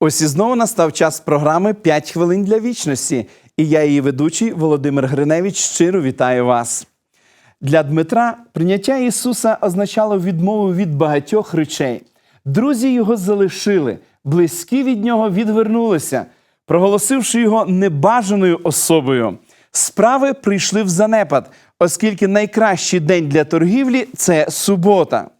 Ось і знову настав час програми «5 хвилин для вічності. І я, її ведучий Володимир Гриневич, щиро вітаю вас. Для Дмитра прийняття Ісуса означало відмову від багатьох речей. Друзі його залишили, близькі від нього відвернулися, проголосивши його небажаною особою. Справи прийшли в занепад, оскільки найкращий день для торгівлі це субота.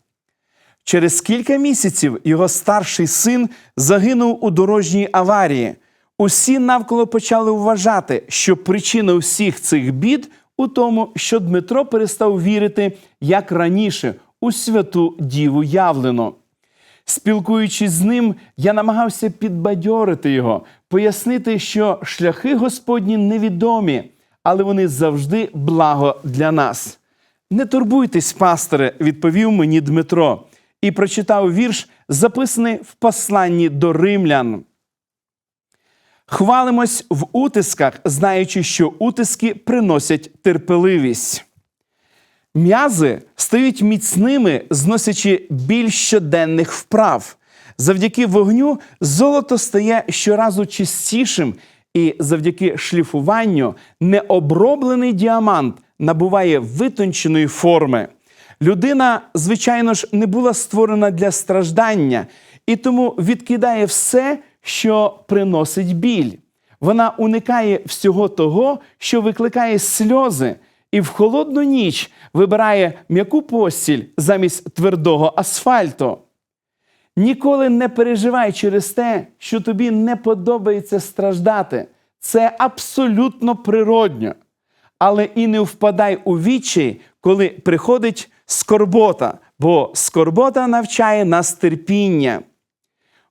Через кілька місяців його старший син загинув у дорожній аварії. Усі навколо почали вважати, що причина всіх цих бід у тому, що Дмитро перестав вірити, як раніше, у святу Діву Явлену. Спілкуючись з ним, я намагався підбадьорити його, пояснити, що шляхи Господні невідомі, але вони завжди благо для нас. Не турбуйтесь, пасторе, відповів мені Дмитро, і прочитав вірш, записаний в посланні до римлян. Хвалимось в утисках, знаючи, що утиски приносять терпеливість. М'язи стають міцними, зносячи біль щоденних вправ. Завдяки вогню золото стає щоразу чистішим, і завдяки шліфуванню необроблений діамант набуває витонченої форми. Людина, звичайно ж, не була створена для страждання і тому відкидає все, що приносить біль. Вона уникає всього того, що викликає сльози, і в холодну ніч вибирає м'яку постіль замість твердого асфальту. Ніколи не переживай через те, що тобі не подобається страждати. Це абсолютно природньо. Але і не впадай у відчай, коли приходить скорбота, бо скорбота навчає нас терпіння.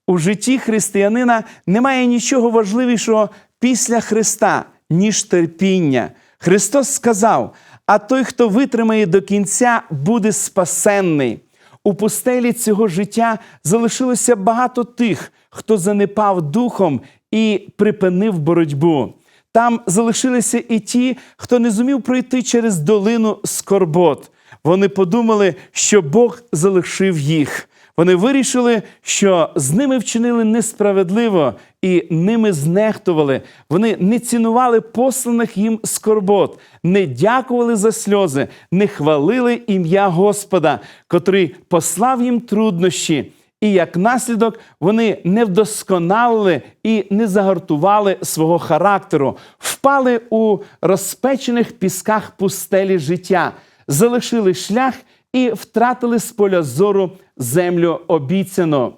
У житті християнина немає нічого важливішого після Христа, ніж терпіння. Христос сказав: а той, хто витримає до кінця, буде спасенний. У пустелі цього життя залишилося багато тих, хто занепав духом і припинив боротьбу. Там залишилися і ті, хто не зумів пройти через долину скорбот. Вони подумали, що Бог залишив їх. Вони вирішили, що з ними вчинили несправедливо і ними знехтували. Вони не цінували посланих їм скорбот, не дякували за сльози, не хвалили ім'я Господа, котрий послав їм труднощі. І як наслідок вони не вдосконалили і не загартували свого характеру, впали у розпечених пісках пустелі життя, залишили шлях і втратили з поля зору землю обіцяну.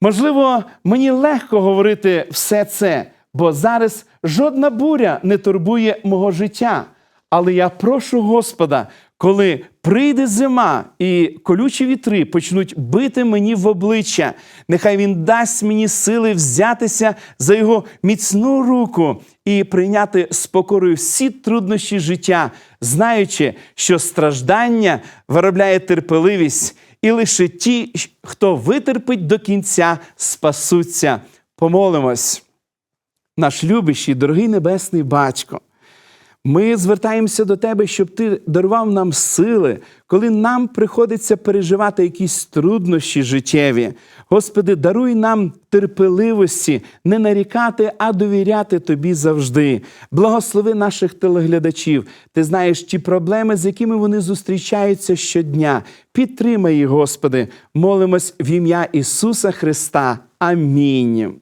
Можливо, мені легко говорити все це, бо зараз жодна буря не турбує мого життя. Але я прошу Господа, коли прийде зима і колючі вітри почнуть бити мені в обличчя, нехай Він дасть мені сили взятися за його міцну руку і прийняти з покорою всі труднощі життя, знаючи, що страждання виробляє терпеливість, і лише ті, хто витерпить до кінця, спасуться. Помолимось. Наш любящий, дорогий небесний батько. Ми звертаємося до тебе, щоб ти дарував нам сили, коли нам приходиться переживати якісь труднощі життєві. Господи, даруй нам терпеливості, не нарікати, а довіряти Тобі завжди. Благослови наших телеглядачів. Ти знаєш ті проблеми, з якими вони зустрічаються щодня. Підтримай їх, Господи, молимось в ім'я Ісуса Христа. Амінь.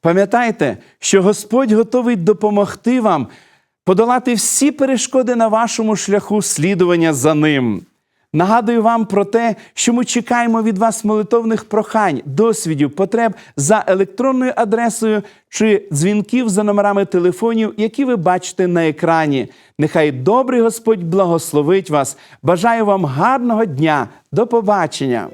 Пам'ятайте, що Господь готовий допомогти вам подолати всі перешкоди на вашому шляху слідування за ним. Нагадую вам про те, що ми чекаємо від вас молитовних прохань, досвідів, потреб за електронною адресою чи дзвінків за номерами телефонів, які ви бачите на екрані. Нехай добрий Господь благословить вас. Бажаю вам гарного дня. До побачення!